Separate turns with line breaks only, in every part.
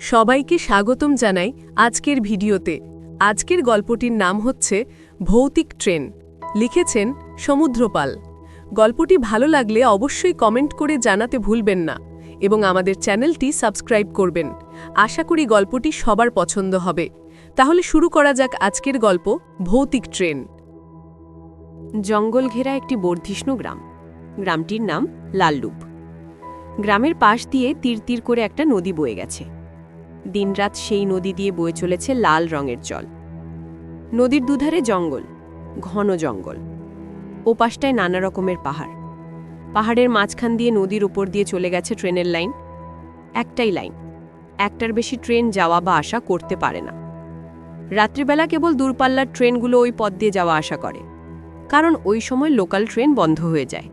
সবাইকে স্বাগতম জানাই আজকের ভিডিওতে। আজকের গল্পটির নাম হচ্ছে ভৌতিক ট্রেন। লিখেছেন সমুদ্রপাল। গল্পটি ভালো লাগলে অবশ্যই কমেন্ট করে জানাতে ভুলবেন না এবং আমাদের চ্যানেলটি সাবস্ক্রাইব করবেন। আশা করি গল্পটি সবার পছন্দ হবে। তাহলে শুরু করা যাক আজকের গল্প, ভৌতিক ট্রেন।
জঙ্গল ঘেরা একটি বর্ধিষ্ণু গ্রাম। গ্রামটির নাম লাল্লুপ। গ্রামের পাশ দিয়ে তীর তীর করে একটা নদী বয়ে গেছে। দিনরাত সেই নদী দিয়ে বয়ে চলেছে লাল রঙের জল। নদীর দুধারে জঙ্গল, ঘন জঙ্গল। ওপাশটায় নানা রকমের পাহাড়। পাহাড়ের মাঝখান দিয়ে নদীর উপর দিয়ে চলে গেছে ট্রেনের লাইন। একটাই লাইন, একটার বেশি ট্রেন যাওয়া বা আসা করতে পারে না। রাত্রিবেলা কেবল দূরপাল্লার ট্রেনগুলো ওই পথ দিয়ে যাওয়া আসা করে, কারণ ওই সময় লোকাল ট্রেন বন্ধ হয়ে যায়।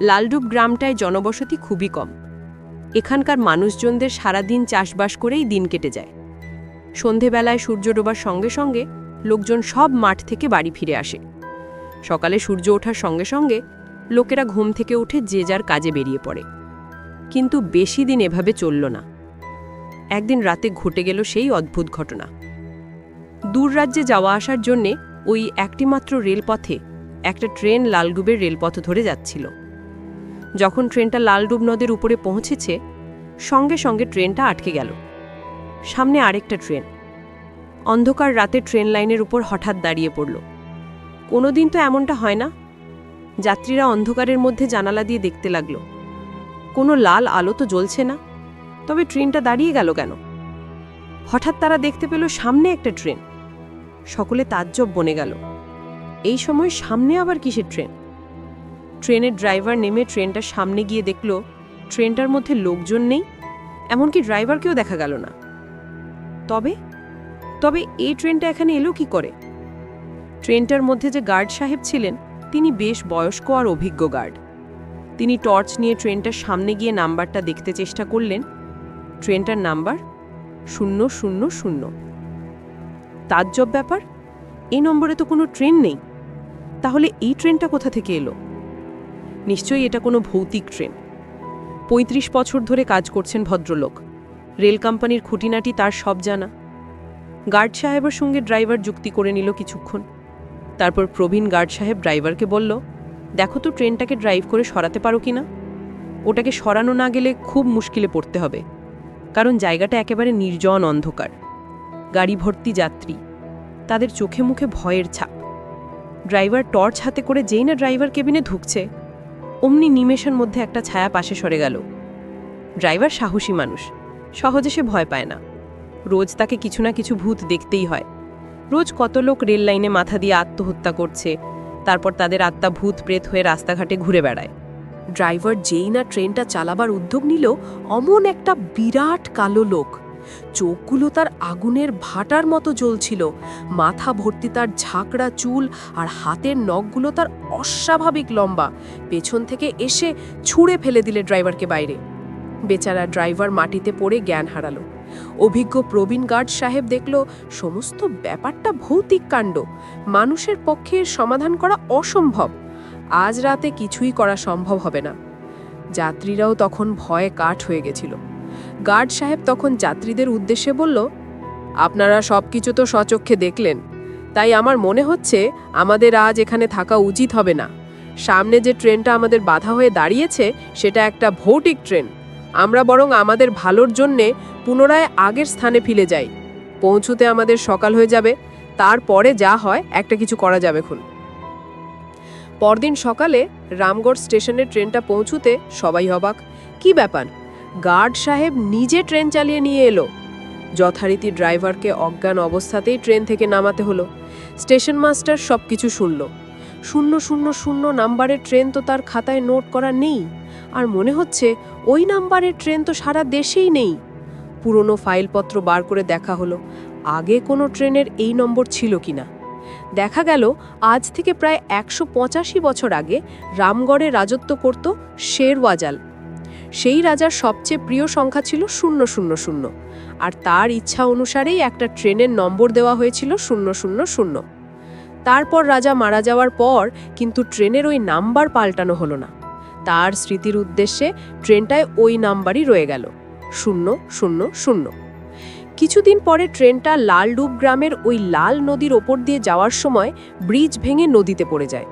লালডুব গ্রামটায় জনবসতি খুবই কম। এখানকার মানুষজনদের সারাদিন চাষবাস করেই দিন কেটে যায়। সন্ধেবেলায় সূর্য ডোবার সঙ্গে সঙ্গে লোকজন সব মাঠ থেকে বাড়ি ফিরে আসে। সকালে সূর্য ওঠার সঙ্গে সঙ্গে লোকেরা ঘুম থেকে উঠে যে যার কাজে বেরিয়ে পড়ে। কিন্তু বেশি দিন এভাবে চলল না। একদিন রাতে ঘটে গেল সেই অদ্ভুত ঘটনা। দূর রাজ্যে যাওয়া আসার জন্যে ওই একটিমাত্র রেলপথে একটা ট্রেন লালডুবের রেলপথ ধরে যাচ্ছিল। যখন ট্রেনটা লালডুব নদের উপরে পৌঁছেছে, সঙ্গে সঙ্গে ট্রেনটা আটকে গেল। সামনে আরেকটা ট্রেন। অন্ধকার রাতে ট্রেন লাইনের উপর হঠাৎ দাঁড়িয়ে পড়ল। কোনোদিন তো এমনটা হয় না। যাত্রীরা অন্ধকারের মধ্যে জানালা দিয়ে দেখতে লাগল। কোনো লাল আলো তো জ্বলছে না। তবে ট্রেনটা দাঁড়িয়ে গেল কেন? হঠাৎ তারা দেখতে পেল সামনে একটা ট্রেন। সকলে তাজ্জব বনে গেল। এই সময় সামনে আবার কিসের ট্রেন? ট্রেনের ড্রাইভার নেমে ট্রেনটার সামনে গিয়ে দেখল, ট্রেনটার মধ্যে লোকজন নেই, এমনকি ড্রাইভারকেও দেখা গেল না। তবে তবে এই ট্রেনটা এখানে এলো কি করে? ট্রেনটার মধ্যে যে গার্ড সাহেব ছিলেন, তিনি বেশ বয়স্ক আর অভিজ্ঞ গার্ড। তিনি টর্চ নিয়ে ট্রেনটার সামনে গিয়ে নাম্বারটা দেখতে চেষ্টা করলেন। ট্রেনটার নাম্বার শূন্য শূন্য শূন্য। তাজ্জব ব্যাপার এই নম্বরে তো কোনো ট্রেন নেই। তাহলে এই ট্রেনটা কোথা থেকে এলো? নিশ্চয়ই এটা কোনো ভৌতিক ট্রেন। পঁয়ত্রিশ বছর ধরে কাজ করছেন ভদ্রলোক। রেল কোম্পানির খুঁটিনাটি তার সব জানা। গার্ড সাহেবের সঙ্গে ড্রাইভার যুক্তি করে নিল কিছুক্ষণ। তারপর প্রবীণ গার্ড সাহেব ড্রাইভারকে বলল, দেখো তো ট্রেনটাকে ড্রাইভ করে সরাতে পারো কি না? ওটাকে সরানো না গেলে খুব মুশকিলে পড়তে হবে। কারণ জায়গাটা একেবারে নির্জন অন্ধকার। গাড়ি ভর্তি যাত্রী। তাদের চোখে মুখে ভয়ের ছাপ। ড্রাইভার টর্চ হাতে করে যেই না ড্রাইভার কেবিনে ঢুকছে অমনি নিমেষের মধ্যে একটা ছায়া পাশে সরে গেল। ড্রাইভার সাহসী মানুষ। সহজে সে ভয় পায় না। রোজ তাকে কিছু না কিছু ভূত দেখতেই হয়। রোজ কত লোক রেল লাইনে মাথা দিয়ে আত্মহত্যা করছে। তারপর তাদের আত্মা ভূত প্রেত হয়ে রাস্তাঘাটে ঘুরে বেড়ায়।
ড্রাইভার যেই না ট্রেনটা চালাবার উদ্যোগ নিল, অমন একটা বিরাট কালো লোক। চোখগুলো তার আগুনের ভাটার মতো জ্বলছিল। মাথা ভর্তি তার ঝাঁকড়া চুল আর হাতের নখগুলো তার অস্বাভাবিক লম্বা। পেছন থেকে এসে ছুঁড়ে ফেলে দিলে ড্রাইভারকে বাইরে। বেচারা ড্রাইভার মাটিতে পড়ে জ্ঞান হারালো। অভিজ্ঞ প্রবীণ গার্ড সাহেব দেখল, সমস্ত ব্যাপারটা ভৌতিক কাণ্ড। মানুষের পক্ষে সমাধান করা অসম্ভব। আজ রাতে কিছুই করা সম্ভব হবে না। যাত্রীরাও তখন ভয়ে কাঠ হয়ে গেছিল। গার্ড সাহেব তখন যাত্রীদের উদ্দেশ্যে বলল, আপনারা সব কিছু তো সচক্ষে দেখলেন। তাই আমার মনে হচ্ছে আমাদের আজ এখানে থাকা উচিত হবে না। সামনে যে ট্রেনটা আমাদের বাধা হয়ে দাঁড়িয়েছে, সেটা একটা ভৌতিক ট্রেন। আমরা বরং আমাদের ভালোর জন্যে পুনরায় আগের স্থানে ফিরে যাই। পৌঁছুতে আমাদের সকাল হয়ে যাবে। তারপরে যা হয়, একটা কিছু করা যাবে খুন পরদিন সকালে রামগড় স্টেশনে ট্রেনটা পৌঁছুতে সবাই অবাক। কি ব্যাপার? গার্ড সাহেব নিজে ট্রেন চালিয়ে নিয়ে এলো। যথারীতি ড্রাইভারকে অজ্ঞান অবস্থাতেই ট্রেন থেকে নামাতে হলো। স্টেশন মাস্টার সব কিছু শুনল। শূন্য শূন্য শূন্য নাম্বারের ট্রেন তো তার খাতায় নোট করা নেই। আর মনে হচ্ছে ওই নাম্বারের ট্রেন তো সারা দেশেই নেই। পুরনো ফাইলপত্র বার করে দেখা হলো। আগে কোনো ট্রেনের এই নম্বর ছিল কিনা? দেখা গেল আজ থেকে প্রায় একশো পঁচাশি বছর আগে রামগড়ে রাজত্ব করত শেরওয়াজাল। সেই রাজার সবচেয়ে প্রিয় সংখ্যা ছিল শূন্য শূন্য শূন্য। আর তার ইচ্ছা অনুসারেই একটা ট্রেনের নম্বর দেওয়া হয়েছিল শূন্য শূন্য শূন্য। তারপর রাজা মারা যাওয়ার পর কিন্তু ট্রেনের ওই নাম্বার পাল্টানো হলো না। তার স্মৃতির উদ্দেশ্যে ট্রেনটায় ওই নাম্বারই রয়ে গেল, শূন্য শূন্য শূন্য। কিছুদিন পরে ট্রেনটা লালডুব গ্রামের ওই লাল নদীর ওপর দিয়ে যাওয়ার সময় ব্রিজ ভেঙে নদীতে পড়ে যায়।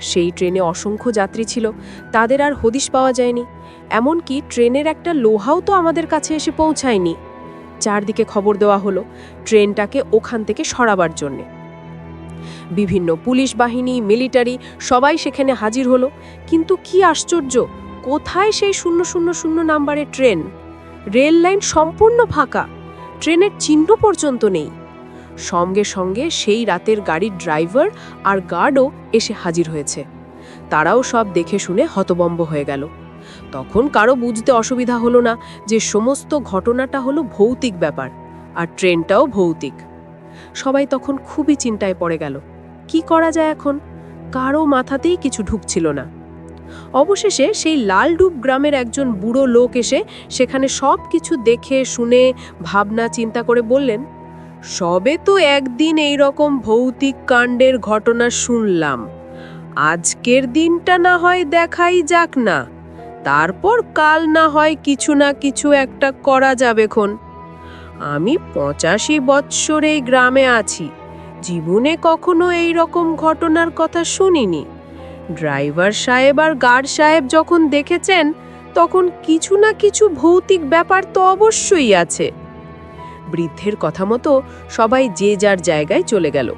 সেই ট্রেনে অসংখ্য যাত্রী ছিল, তাদের আর হদিশ পাওয়া যায়নি। এমনকি ট্রেনের একটা লোহাও তো আমাদের কাছে এসে পৌঁছায়নি। চারদিকে খবর দেওয়া হলো ট্রেনটাকে ওখান থেকে সরাবার জন্যে। বিভিন্ন পুলিশ বাহিনী, মিলিটারি সবাই সেখানে হাজির হলো। কিন্তু কি আশ্চর্য, কোথায় সেই শূন্য শূন্য শূন্য নাম্বারের ট্রেন? রেল লাইন সম্পূর্ণ ফাঁকা। ট্রেনের চিহ্ন পর্যন্ত নেই। সঙ্গে সঙ্গে সেই রাতের গাড়ির ড্রাইভার আর গার্ডও এসে হাজির হয়েছে। তারাও সব দেখে শুনে হতবম্ব হয়ে গেল। তখন কারও বুঝতে অসুবিধা হলো না যে সমস্ত ঘটনাটা হলো ভৌতিক ব্যাপার, আর ট্রেনটাও ভৌতিক। সবাই তখন খুবই চিন্তায় পড়ে গেল, কি করা যায় এখন? কারও মাথাতেই কিছু ঢুকছিল না। অবশেষে সেই লালডুব গ্রামের একজন বুড়ো লোক এসে সেখানে সব কিছু দেখে, শুনে, ভাবনা, চিন্তা করে বললেন সবে তো একদিন এই রকম ভৌতিক কাণ্ডের ঘটনা শুনলাম। আজকের দিনটা না হয় দেখাই যাক না। তারপর কাল না হয় কিছু না কিছু একটা করা যাবে খন। আমি পঁচাশি বৎসর এই গ্রামে আছি। জীবনে কখনো এই রকম ঘটনার কথা শুনিনি। ড্রাইভার সাহেব আর গার্ড সাহেব যখন দেখেছেন, তখন কিছু না কিছু ভৌতিক ব্যাপার তো অবশ্যই আছে। বৃদ্ধের কথা মতো সবাই যে যার জায়গায় চলে গেল।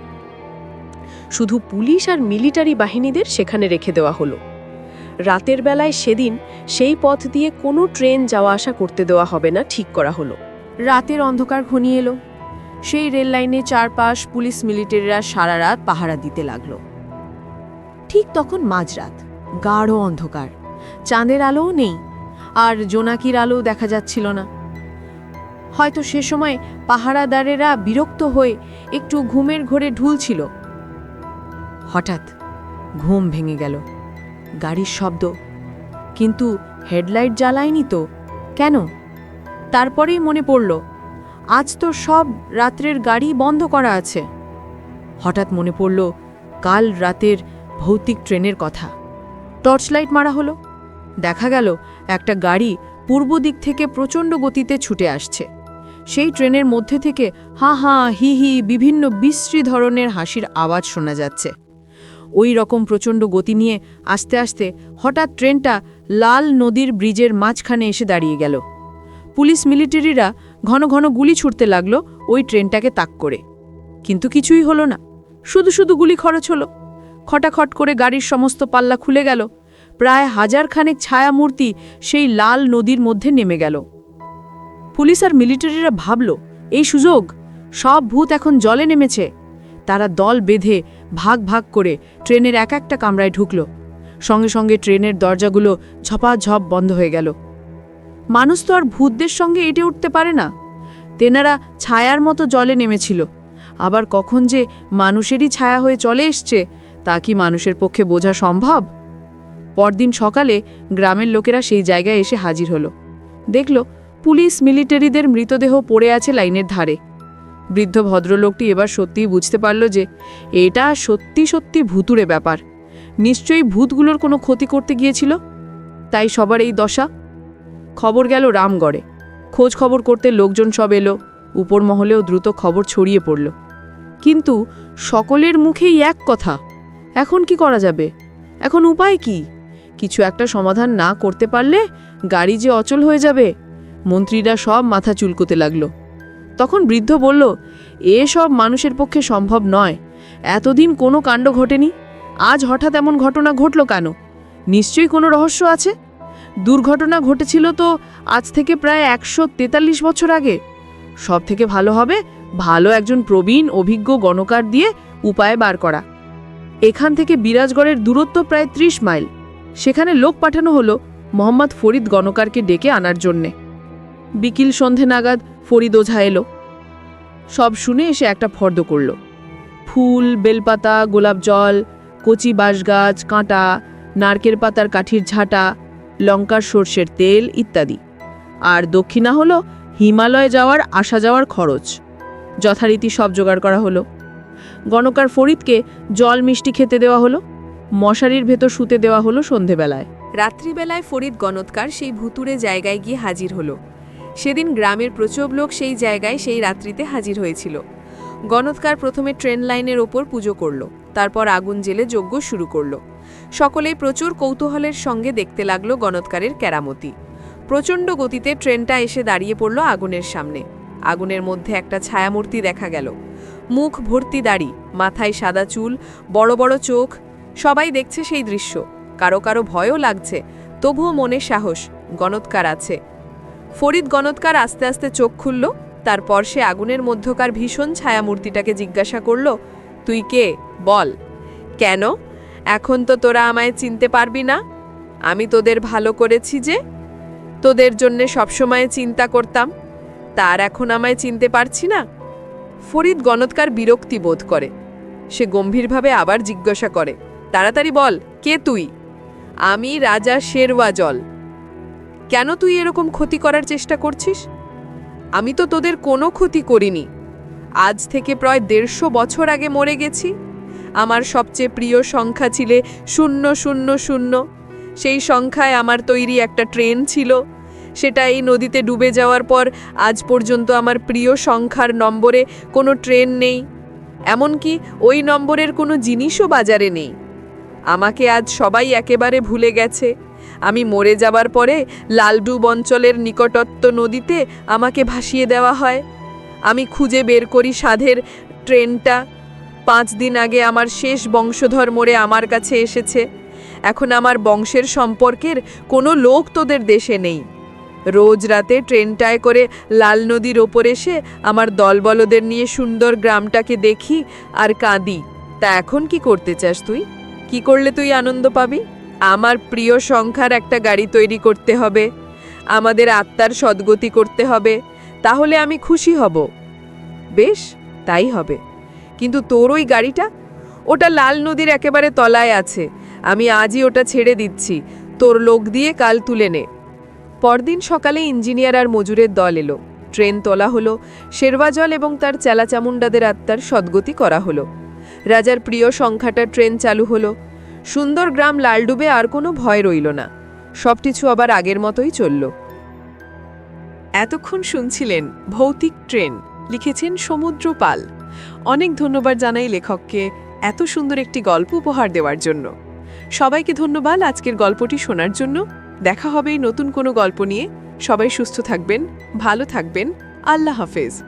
শুধু পুলিশ আর মিলিটারি বাহিনীদের সেখানে রেখে দেওয়া হলো। রাতের বেলায় সেদিন সেই পথ দিয়ে কোনো ট্রেন যাওয়া আসা করতে দেওয়া হবে না ঠিক করা হলো।
রাতের অন্ধকার ঘনিয়ে এলো। সেই রেল লাইনে চারপাশ পুলিশ মিলিটারিরা সারা রাত পাহারা দিতে লাগল। ঠিক তখন মাঝরাত, গাঢ় অন্ধকার। চাঁদের আলোও নেই, আর জোনাকির আলো দেখা যাচ্ছিল না। হয়তো সে সময় পাহারাদারেরা বিরক্ত হয়ে একটু ঘুমের ঘোরে ঢুলছিল। হঠাৎ ঘুম ভেঙে গেল, গাড়ির শব্দ। কিন্তু হেডলাইট জ্বালায়নি তো, কেন? তারপরেই মনে পড়ল, আজ তো সব রাত্রের গাড়ি বন্ধ করা আছে। হঠাৎ মনে পড়ল, কাল রাতের ভৌতিক ট্রেনের কথা। টর্চ লাইট মারা হলো। দেখা গেল, একটা গাড়ি পূর্ব দিক থেকে প্রচণ্ড গতিতে ছুটে আসছে। সেই ট্রেনের মধ্যে থেকে হা হা হি হি বিভিন্ন বিশ্রী ধরনের হাসির আওয়াজ শোনা যাচ্ছে। ওই রকম প্রচণ্ড গতি নিয়ে আস্তে আস্তে হঠাৎ ট্রেনটা লাল নদীর ব্রিজের মাঝখানে এসে দাঁড়িয়ে গেল। পুলিশ মিলিটারিরা ঘন ঘন গুলি ছুটতে লাগল ওই ট্রেনটাকে তাক করে। কিন্তু কিছুই হলো না। শুধু শুধু গুলি খরচ হলো। খটাখট করে গাড়ির সমস্ত পাল্লা খুলে গেল। প্রায় হাজার খানেক ছায়ামূর্তি সেই লাল নদীর মধ্যে নেমে গেল। পুলিশ আর মিলিটারিরা ভাবল, এই সুযোগ, সব ভূত এখন জলে নেমেছে। তারা দল বেঁধে ভাগ ভাগ করে ট্রেনের এক একটা কামরায় ঢুকল। সঙ্গে সঙ্গে ট্রেনের দরজাগুলো ঝপাঝপ বন্ধ হয়ে গেল। মানুষ তো আর ভূতদের সঙ্গে এটে উঠতে পারে না। তেনারা ছায়ার মতো জলে নেমেছিল। আবার কখন যে মানুষেরই ছায়া হয়ে চলে এসছে, তা কি মানুষের পক্ষে বোঝা সম্ভব? পরদিন সকালে গ্রামের লোকেরা সেই জায়গায় এসে হাজির হলো। দেখল পুলিশ মিলিটারিদের মৃতদেহ পড়ে আছে লাইনের ধারে। বৃদ্ধ ভদ্রলোকটি এবার সত্যিই বুঝতে পারল যে এটা সত্যি সত্যি ভুতুরে ব্যাপার। নিশ্চয়ই ভূতগুলোর কোনো ক্ষতি করতে গিয়েছিল? তাই সবার এই দশা। খবর গেল রামগড়ে। খোঁজ খবর করতে লোকজন সব এলো। উপর মহলেও দ্রুত খবর ছড়িয়ে পড়ল। কিন্তু সকলের মুখেই এক কথা, এখন কি করা যাবে? এখন উপায় কি? কিছু একটা সমাধান না করতে পারলে গাড়ি যে অচল হয়ে যাবে মন্ত্রীরা সব মাথা চুলকোতে লাগল। তখন বৃদ্ধ বলল এসব মানুষের পক্ষে সম্ভব নয়। এতদিন কোনো কাণ্ড ঘটেনি? আজ হঠাৎ এমন ঘটনা ঘটল কেন? নিশ্চয়ই কোনো রহস্য আছে? দুর্ঘটনা ঘটেছিল তো আজ থেকে প্রায় একশো তেতাল্লিশ বছর আগে। সব থেকে ভালো হবে ভালো একজন প্রবীণ, অভিজ্ঞ গণকার দিয়ে উপায় বার করা। এখান থেকে বিরাজগড়ের দূরত্ব প্রায় ত্রিশ মাইল। সেখানে লোক পাঠানো হলো মোহাম্মদ ফরিদ গণকারকে ডেকে আনার জন্যে। বিকিল সন্ধে নাগাদ ফরিদ ওঝা এলো। সব শুনে এসে একটা ফর্দ করল। ফুল, বেলপাতা, গোলাপ জল, কচি বাঁশগাছ, কাঁটা, নারকেল পাতার কাঠির ঝাঁটা, লঙ্কার সর্ষের তেল ইত্যাদি। আর দক্ষিণা হলো হিমালয় যাওয়ার, আসা যাওয়ার খরচ। যথারীতি সব জোগাড় করা হলো। গণকার ফরিদকে জল মিষ্টি খেতে দেওয়া হলো, মশারির ভেতর শুতে দেওয়া হলো সন্ধেবেলায়।
রাত্রিবেলায় ফরিদ গণৎকার সেই ভুতুরে জায়গায় গিয়ে হাজির হলো।
সেদিন গ্রামের প্রচুর লোক সেই জায়গায় সেই রাত্রিতে হাজির হয়েছিল। গণৎকার প্রথমে ট্রেন লাইনের ওপর পুজো করল, তারপর আগুন জেলে যজ্ঞ শুরু করল। সকলেই প্রচুর কৌতূহলের সঙ্গে দেখতে লাগল গণৎকারের কেরামতি। প্রচণ্ড গতিতে ট্রেনটা এসে দাঁড়িয়ে পড়ল আগুনের সামনে। আগুনের মধ্যে একটা ছায়ামূর্তি দেখা গেল। মুখ ভর্তি দাড়ি, মাথায় সাদা চুল, বড় বড় চোখ, সবাই দেখছে সেই দৃশ্য। কারও কারও ভয়ও লাগছে, তবুও মনে সাহস, গণৎকার আছে। ফরিদ গণৎকার আস্তে আস্তে চোখ খুলল, তারপর সে আগুনের মধ্যকার ভীষণ ছায়ামূর্তিটাকে জিজ্ঞাসা করল, তুই কে? বল। কেন? এখন তো তোরা আমায় চিনতে পারবি না। আমি তোদের ভালো করেছি যে, তোদের জন্যে সবসময় চিন্তা করতাম। তার এখন আমায় চিনতে পারছি না। ফরিদ গণৎকার বিরক্তি বোধ করে। সে গম্ভীরভাবে আবার জিজ্ঞাসা করে, তাড়াতাড়ি বল, কে তুই? আমি রাজা শেরওয়া জল কেন তুই এরকম ক্ষতি করার চেষ্টা করছিস? আমি তো তোদের কোনো ক্ষতি করিনি। আজ থেকে প্রায় দেড়শো বছর আগে মরে গেছি। আমার সবচেয়ে প্রিয় সংখ্যা ছিলে শূন্য শূন্য শূন্য। সেই সংখ্যায় আমার তৈরি একটা ট্রেন ছিল। সেটা এই নদীতে ডুবে যাওয়ার পর আজ পর্যন্ত আমার প্রিয় সংখ্যার নম্বরে কোনো ট্রেন নেই। এমনকি ওই নম্বরের কোনো জিনিসও বাজারে নেই। আমাকে আজ সবাই একেবারে ভুলে গেছে। আমি মরে যাবার পরে লালডুব অঞ্চলের নিকটত্ব নদীতে আমাকে ভাসিয়ে দেওয়া হয়। আমি খুঁজে বের করি সাধের ট্রেনটা। পাঁচ দিন আগে আমার শেষ বংশধর মরে আমার কাছে এসেছে। এখন আমার বংশের সম্পর্কের কোনো লোক তোদের দেশে নেই। রোজ রাতে ট্রেনটায় করে লাল নদীর ওপর এসে আমার দলবলদের নিয়ে সুন্দর গ্রামটাকে দেখি আর কাঁদি। তা এখন কি করতে চাস তুই? কি করলে তুই আনন্দ পাবি? আমার প্রিয় সংখ্যার একটা গাড়ি তৈরি করতে হবে। আমাদের আত্মার সদ্গতি করতে হবে। তাহলে আমি খুশি হব। বেশ, তাই হবে। কিন্তু তোর ওই গাড়িটা? ওটা লাল নদীর একেবারে তলায় আছে। আমি আজই ওটা ছেড়ে দিচ্ছি। তোর লোক দিয়ে কাল তুলে নে। পরদিন সকালে ইঞ্জিনিয়ার আর মজুরের দল এলো। ট্রেন তোলা হলো। শেরওয়াজল এবং তার চেলাচামুন্ডাদের আত্মার সদ্গতি করা হলো। রাজার প্রিয় সংখ্যাটা ট্রেন চালু হলো। সুন্দর গ্রাম লালডুবে আর কোনো ভয় রইল না। সবকিছু আবার আগের মতোই চলল।
এতক্ষণ শুনছিলেন ভৌতিক ট্রেন, লিখেছেন সমুদ্র পাল অনেক ধন্যবাদ জানাই লেখককে এত সুন্দর একটি গল্প উপহার দেওয়ার জন্য। সবাইকে ধন্যবাদ আজকের গল্পটি শোনার জন্য। দেখা হবে নতুন কোনো গল্প নিয়ে। সবাই সুস্থ থাকবেন, ভালো থাকবেন। আল্লাহ হাফেজ।